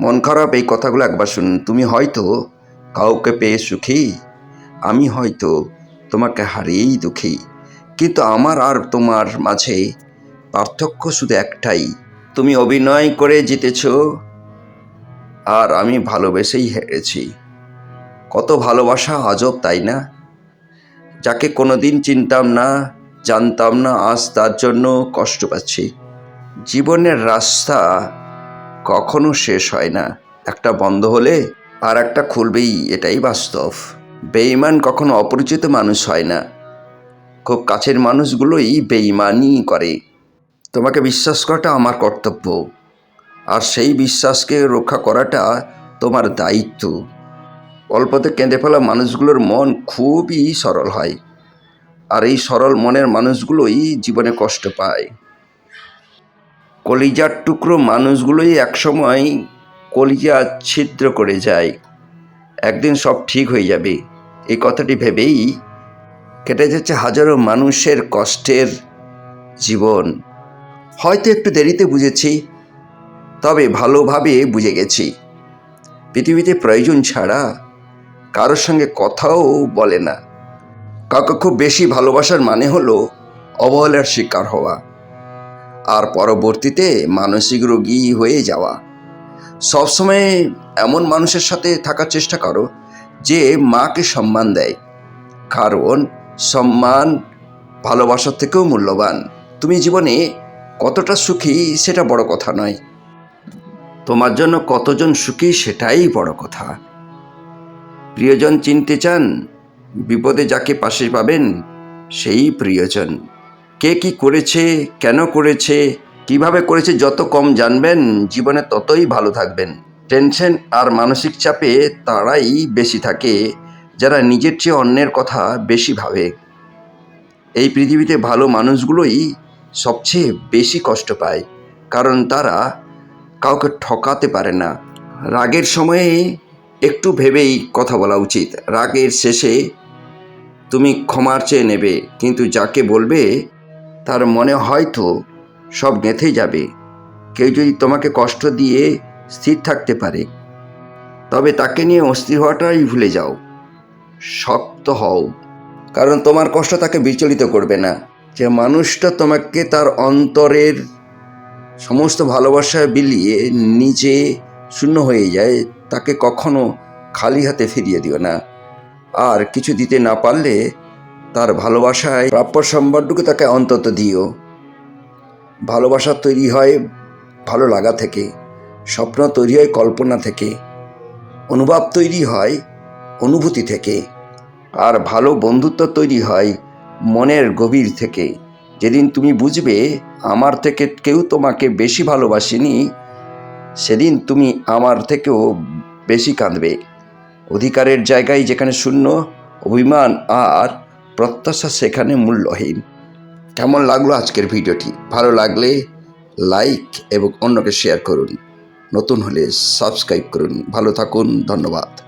মন খারাপ, এই কথাগুলো একবার শুনুন। তুমি হয়তো কাউকে পেয়ে সুখী, আমি হয়তো তোমাকে হারিয়েই দুঃখী। কিন্তু আমার আর তোমার মাঝে পার্থক্য শুধু একটাই, তুমি অভিনয় করে জিতেছ, আর আমি ভালোবেসেই হেরেছি। কত ভালোবাসা আজব, তাই না? যাকে কোনোদিন চিনতাম না, জানতাম না, আজ তার জন্য কষ্ট পাচ্ছি। জীবনের রাস্তা কখনো শেষ হয় না। একটা বন্ধ হলে আর একটা খুলবেই, এটাই বাস্তব। বেঈমান কখনো অপরিচিত মানুষ হয় না। খুব কাছের মানুষগুলোই বেঈমানই করে। তোমাকে বিশ্বাস করাটা আমার কর্তব্য। আর সেই বিশ্বাসকে রক্ষা করাটা তোমার দায়িত্ব। অল্পতে কেঁদে ফেলা মানুষগুলোর মন খুবই সরল হয়। আর এই সরল মনের মানুষগুলোই জীবনে কষ্ট পায়। কলিজার টুকরো মানুষগুলোই একসময় কলিজা ছিদ্র করে যায়। একদিন সব ঠিক হয়ে যাবে। এই কথাটি ভেবেই কেটে যাচ্ছে হাজারো মানুষের কষ্টের জীবন। হয়তো একটু দেরিতে বুঝেছি, তবে ভালোভাবে বুঝে গেছি। পৃথিবীতে প্রয়োজন ছাড়া কারোর সঙ্গে কথাও বলে না। কাউকে খুব বেশি ভালোবাসার মানে হলো অবহেলার শিকার হওয়া। আর পরবর্তীতে মানসিক রোগী হয়ে যাওয়া। সবসময় এমন মানুষের সাথে থাকার চেষ্টা করো, যে মাকে সম্মান দেয়। কারণ সম্মান ভালোবাসার থেকেও মূল্যবান। তুমি জীবনে কতটা সুখী সেটা বড় কথা নয়। তোমার জন্য কতজন সুখী সেটাই বড় কথা। প্রিয়জন চিনতে চান, বিপদে যাকে পাশে পাবেন, সেই প্রিয়জন। কে কি করেছে, কেন করেছে, কীভাবে করেছে, যত কম জানবেন, জীবনে ততই ভালো থাকবেন। টেনশন আর মানসিক চাপে তারাই বেশি থাকে, যারা নিজের চেয়ে অন্যের কথা বেশি ভাবে। এই পৃথিবীতে ভালো মানুষগুলোই সবচেয়ে বেশি কষ্ট পায়, কারণ তারা কাউকে ঠকাতে পারে না। রাগের সময়ে একটু ভেবেই কথা বলা উচিত। রাগের শেষে তুমি ক্ষমার চেয়ে নেবে, কিন্তু যাকে বলবে তার মনে হয়তো সব গেঁথে যাবে। কেউ যদি তোমাকে কষ্ট দিয়ে স্থির থাকতে পারে, তবে তাকে নিয়ে অস্থির হওয়াটাই ভুলে যাও। শক্ত হও, কারণ তোমার কষ্ট তাকে বিচলিত করবে না। যে মানুষটা তোমাকে তার অন্তরের সমস্ত ভালোবাসা বিলিয়ে নিজে শূন্য হয়ে যায়, তাকে কখনো খালি হাতে ফিরিয়ে দিও না। আর কিছু দিতে না পারলে তার ভালোবাসায় প্রাপ্য সম্মানটুকু তাকে অন্তত দিও। ভালোবাসা তৈরি হয় ভালো লাগা থেকে, স্বপ্ন তৈরি হয় কল্পনা থেকে, অনুভব তৈরি হয় অনুভূতি থেকে, আর ভালো বন্ধুত্ব তৈরি হয় মনের গভীর থেকে। যেদিন তুমি বুঝবে আমার থেকে কেউ তোমাকে বেশি ভালোবাসেনি, সেদিন তুমি আমার থেকেও বেশি কাঁদবে। অধিকারের জায়গায় যেখানে শূন্য, অভিমান আর প্রত্যাশা সেখানে মূল্যহীন। কেমন লাগল আজকের ভিডিওটি? ভালো লাগলে লাইক এবং অন্যকে শেয়ার করুন। নতুন হলে সাবস্ক্রাইব করুন। ভালো থাকুন, ধন্যবাদ।